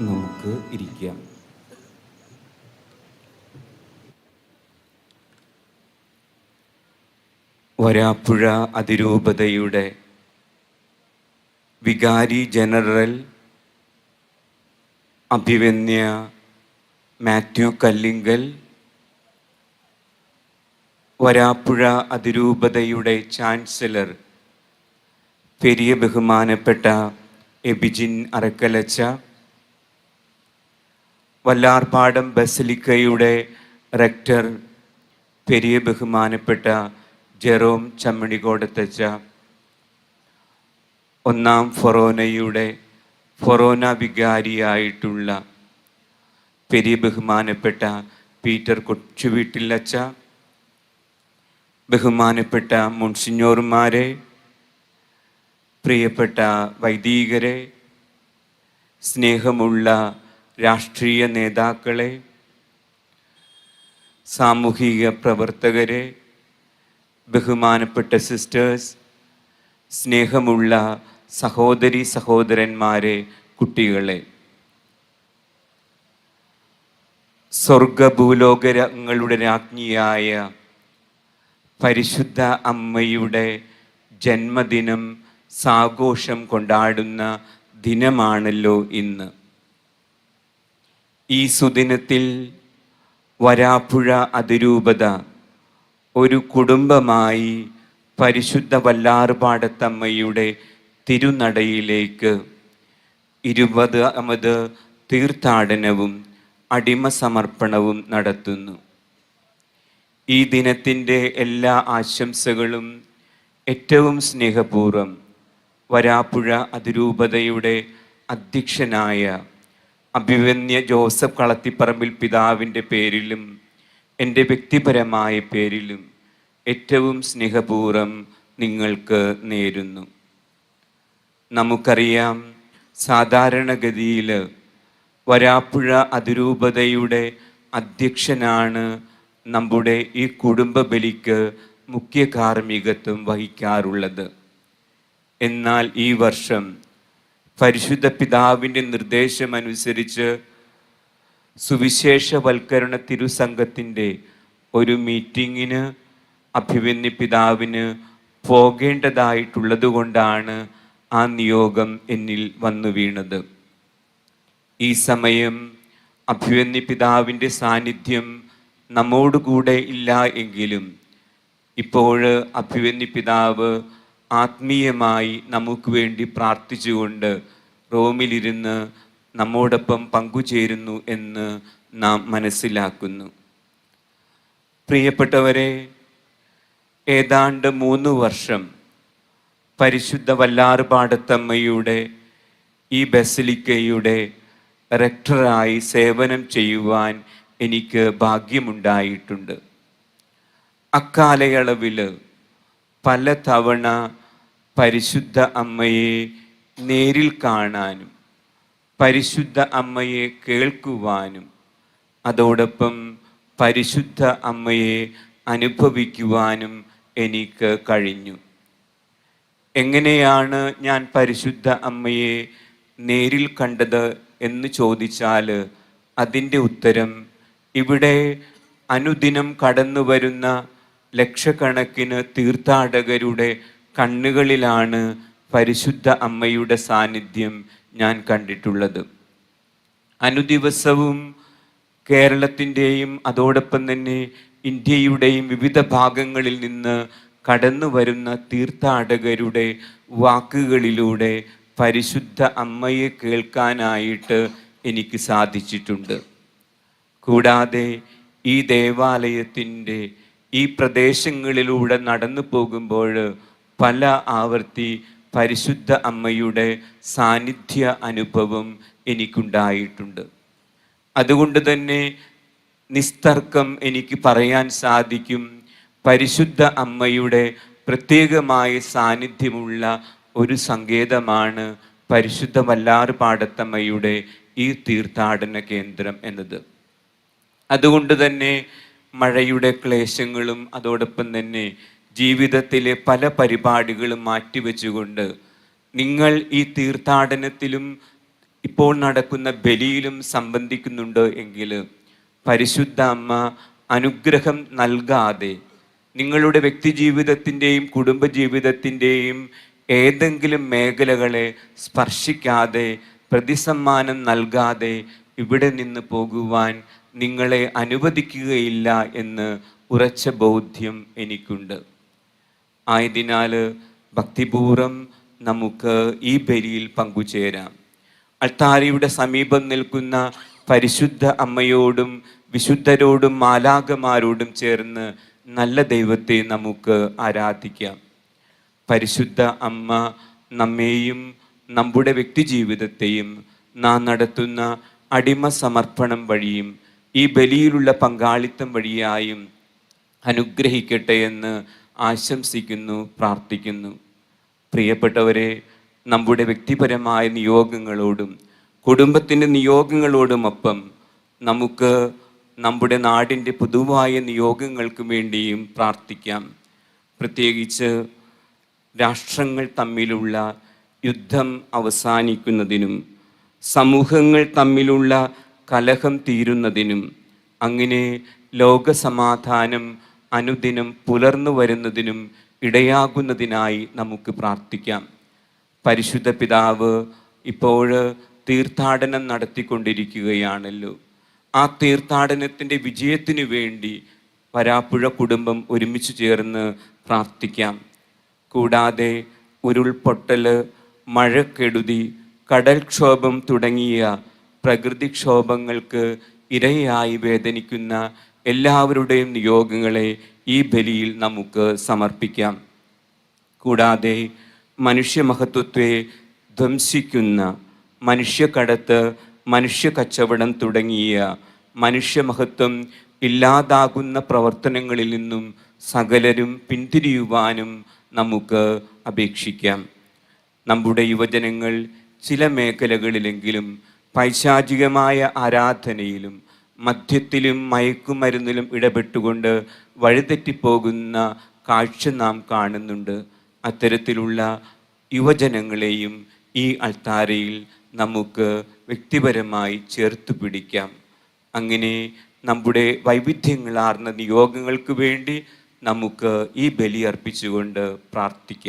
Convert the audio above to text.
നമുക്ക് ഇരിക്കാം. വരാപ്പുഴ അതിരൂപതയുടെ വികാരി ജനറൽ അഭിവന്യ മാത്യു കല്ലിങ്കൽ വരാപ്പുഴ അതിരൂപതയുടെ ചാൻസലർ പെരിയ ബഹുമാനപ്പെട്ട എബിജിൻ അറക്കലച്ച വല്ലാർപാടം ബസലിക്കയുടെ റെക്ടർ പെരിയ ബഹുമാനപ്പെട്ട ജെറോം ചമ്മണികോടത്തച്ച ഒന്നാം ഫൊറോനയുടെ ഫൊറോന വികാരിയായിട്ടുള്ള പെരിയ ബഹുമാനപ്പെട്ട പീറ്റർ കൊച്ചുവീട്ടിലച്ച ബഹുമാനപ്പെട്ട മുൻസിഞ്ഞോർമാരെ പ്രിയപ്പെട്ട വൈദികരെ സ്നേഹമുള്ള രാഷ്ട്രീയ നേതാക്കളെ സാമൂഹിക പ്രവർത്തകരെ ബഹുമാനപ്പെട്ട സിസ്റ്റേഴ്സ് സ്നേഹമുള്ള സഹോദരി സഹോദരന്മാരെ കുട്ടികളെ. സ്വർഗഭൂലോകരങ്ങളുടെ രാജ്ഞിയായ പരിശുദ്ധ അമ്മയുടെ ജന്മദിനം സാഘോഷം കൊണ്ടാടുന്ന ദിനമാണല്ലോ ഇന്ന്. ഈ സുദിനത്തിൽ വരാപ്പുഴ അതിരൂപത ഒരു കുടുംബമായി പരിശുദ്ധ വല്ലാർപാടത്തമ്മയുടെ തിരുനടയിലേക്ക് ഇരുപതാമത് തീർത്ഥാടനവും അടിമ സമർപ്പണവും നടത്തുന്നു. ഈ ദിനത്തിന്റെ എല്ലാ ആശംസകളും ഏറ്റവും സ്നേഹപൂർവം വരാപ്പുഴ അതിരൂപതയുടെ അധ്യക്ഷനായ അഭിവന്യ ജോസഫ് കളത്തിപ്പറമ്പിൽ പിതാവിന്റെ പേരിലും എന്റെ വ്യക്തിപരമായ പേരിലും ഏറ്റവും സ്നേഹപൂർവം നിങ്ങൾക്ക് നേരുന്നു. നമുക്കറിയാം സാധാരണഗതിയിൽ വരാപ്പുഴ അതിരൂപതയുടെ അധ്യക്ഷനാണ് നമ്മുടെ ഈ കുടുംബ ബലിക്ക് മുഖ്യ കാർമ്മികത്വം വഹിക്കാറുള്ളത്. എന്നാൽ ഈ വർഷം പരിശുദ്ധ പിതാവിന്റെ നിർദ്ദേശമനുസരിച്ച് സുവിശേഷവൽക്കരണ തിരുസംഘത്തിന്റെ ഒരു മീറ്റിങ്ങിന് അഭിവന്യ പിതാവിന് പോകേണ്ടതായിട്ടുള്ളത് കൊണ്ടാണ് ആ നിയോഗം എന്നിൽ വന്നു വീണത്. ഈ സമയം അഭിവന്യ പിതാവിന്റെ സാന്നിധ്യം നമ്മോടുകൂടെ ഇല്ല എങ്കിലും ഇപ്പോൾ അഭിവന്യ പിതാവ് ആത്മീയമായി നമുക്ക് വേണ്ടി പ്രാർത്ഥിച്ചുകൊണ്ട് റോമിലിരുന്ന് നമ്മോടൊപ്പം പങ്കുചേരുന്നു എന്ന് നാം മനസ്സിലാക്കുന്നു. പ്രിയപ്പെട്ടവരെ ഏതാണ്ട് മൂന്ന് വർഷം പരിശുദ്ധ വല്ലാറുപാടത്തമ്മയുടെ ഈ ബസലിക്കയുടെ റെക്ടറായി സേവനം ചെയ്യുവാൻ എനിക്ക് ഭാഗ്യമുണ്ടായിട്ടുണ്ട്. അക്കാലയളവിൽ പലതവണ പരിശുദ്ധ അമ്മയെ നേരിൽ കാണാനും പരിശുദ്ധ അമ്മയെ കേൾക്കുവാനും അതോടൊപ്പം പരിശുദ്ധ അമ്മയെ അനുഭവിക്കുവാനും എനിക്ക് കഴിഞ്ഞു. എങ്ങനെയാണ് ഞാൻ പരിശുദ്ധ അമ്മയെ നേരിൽ കണ്ടത് എന്ന് ചോദിച്ചാൽ അതിന്റെ ഉത്തരം ഇവിടെ അനുദിനം കടന്നു വരുന്ന ലക്ഷക്കണക്കിന് തീർത്ഥാടകരുടെ കണ്ണുകളിലാണ് പരിശുദ്ധ അമ്മയുടെ സാന്നിധ്യം ഞാൻ കണ്ടിട്ടുള്ളത്. അനുദിവസവും കേരളത്തിന്റെയും അതോടൊപ്പം തന്നെ ഇന്ത്യയുടെയും വിവിധ ഭാഗങ്ങളിൽ നിന്ന് കടന്നു വരുന്ന തീർത്ഥാടകരുടെ വാക്കുകളിലൂടെ പരിശുദ്ധ അമ്മയെ കേൾക്കാനായിട്ട് എനിക്ക് സാധിച്ചിട്ടുണ്ട്. കൂടാതെ ഈ ദേവാലയത്തിന്റെ ഈ പ്രദേശങ്ങളിലൂടെ നടന്നു പോകുമ്പോൾ പല ആവർത്തി പരിശുദ്ധ അമ്മയുടെ സാന്നിധ്യ അനുഭവം എനിക്കുണ്ടായിട്ടുണ്ട്. അതുകൊണ്ട് തന്നെ നിസ്തർക്കം എനിക്ക് പറയാൻ സാധിക്കും. പരിശുദ്ധ അമ്മയുടെ പ്രത്യേകമായ സാന്നിധ്യമുള്ള ഒരു സങ്കേതമാണ് പരിശുദ്ധ വല്ലാറ് പാടത്തമ്മയുടെ ഈ തീർത്ഥാടന കേന്ദ്രം എന്നത്. അതുകൊണ്ട് തന്നെ മഴയുടെ ക്ലേശങ്ങളും അതോടൊപ്പം തന്നെ ജീവിതത്തിലെ പല പരിപാടികളും മാറ്റിവെച്ചുകൊണ്ട് നിങ്ങൾ ഈ തീർത്ഥാടനത്തിലും ഇപ്പോൾ നടക്കുന്ന ബലിയിലും സംബന്ധിക്കുന്നുണ്ട് എങ്കിൽ പരിശുദ്ധ അമ്മ അനുഗ്രഹം നൽകാതെ നിങ്ങളുടെ വ്യക്തി ജീവിതത്തിന്റെയും കുടുംബ ജീവിതത്തിന്റെയും ഏതെങ്കിലും മേഖലകളെ സ്പർശിക്കാതെ പ്രതിസമ്മാനം നൽകാതെ ഇവിടെ നിന്ന് പോകുവാൻ നിങ്ങളെ അനുവദിക്കുകയില്ല എന്ന് ഉറച്ച ബോധ്യം എനിക്കുണ്ട്. ആയതിനാൽ ഭക്തിപൂർവം നമുക്ക് ഈ ബലിയിൽ പങ്കുചേരാം. അൾത്താരയുടെ സമീപം നിൽക്കുന്ന പരിശുദ്ധ അമ്മയോടും വിശുദ്ധരോടും മാലാകമാരോടും ചേർന്ന് നല്ല ദൈവത്തെ നമുക്ക് ആരാധിക്കാം. പരിശുദ്ധ അമ്മ നമ്മെയും നമ്മുടെ വ്യക്തിജീവിതത്തെയും നാം നടത്തുന്ന അടിമ സമർപ്പണം വഴിയും ഈ ബലിയിലുള്ള പങ്കാളിത്തം വഴിയായും അനുഗ്രഹിക്കട്ടെ എന്ന് ആശംസിക്കുന്നു പ്രാർത്ഥിക്കുന്നു. പ്രിയപ്പെട്ടവരെ നമ്മുടെ വ്യക്തിപരമായ നിയോഗങ്ങളോടും കുടുംബത്തിന്റെ നിയോഗങ്ങളോടുമൊപ്പം നമുക്ക് നമ്മുടെ നാടിന്റെ പൊതുവായ നിയോഗങ്ങൾക്ക് വേണ്ടിയും പ്രാർത്ഥിക്കാം. പ്രത്യേകിച്ച് രാഷ്ട്രങ്ങൾ തമ്മിലുള്ള യുദ്ധം അവസാനിക്കുന്നതിനും സമൂഹങ്ങൾ തമ്മിലുള്ള കലഹം തീരുന്നതിനും അങ്ങനെ ലോകസമാധാനം അനുദിനം പുലർന്നു വരുന്നതിനും ഇടയാകുന്നതിനായി നമുക്ക് പ്രാർത്ഥിക്കാം. പരിശുദ്ധ പിതാവ് ഇപ്പോൾ തീർത്ഥാടനം നടത്തിക്കൊണ്ടിരിക്കുകയാണല്ലോ. ആ തീർത്ഥാടനത്തിന്റെ വിജയത്തിനു വേണ്ടി വരാപ്പുഴ കുടുംബം ഒരുമിച്ച് ചേർന്ന് പ്രാർത്ഥിക്കാം. കൂടാതെ ഉരുൾപൊട്ടൽ മഴക്കെടുതി കടൽക്ഷോഭം തുടങ്ങിയ പ്രകൃതിക്ഷോഭങ്ങൾക്ക് ഇരയായി വേദനിക്കുന്ന എല്ലാവരുടെയും നിയോഗങ്ങളെ ഈ ബലിയിൽ നമുക്ക് സമർപ്പിക്കാം. കൂടാതെ മനുഷ്യമഹത്വത്തെ ധ്വംസിക്കുന്ന മനുഷ്യക്കടത്ത് മനുഷ്യ കച്ചവടം തുടങ്ങിയ മനുഷ്യമഹത്വം ഇല്ലാതാകുന്ന പ്രവർത്തനങ്ങളിൽ നിന്നും സകലരും പിന്തിരിയുവാനും നമുക്ക് അപേക്ഷിക്കാം. നമ്മുടെ യുവജനങ്ങൾ ചില മേഖലകളിലെങ്കിലും പൈശാചികമായ ആരാധനയിലും മദ്യത്തിലും മയക്കുമരുന്നിലും ഇടപെട്ടുകൊണ്ട് വഴിതെറ്റിപ്പോകുന്ന കാഴ്ച നാം കാണുന്നുണ്ട്. അത്തരത്തിലുള്ള യുവജനങ്ങളെയും ഈ അൾത്താരയിൽ നമുക്ക് വ്യക്തിപരമായി ചേർത്ത് പിടിക്കാം. അങ്ങനെ നമ്മുടെ വൈവിധ്യങ്ങളാർന്ന നിയോഗങ്ങൾക്ക് വേണ്ടി നമുക്ക് ഈ ബലി അർപ്പിച്ചുകൊണ്ട് പ്രാർത്ഥിക്കാം.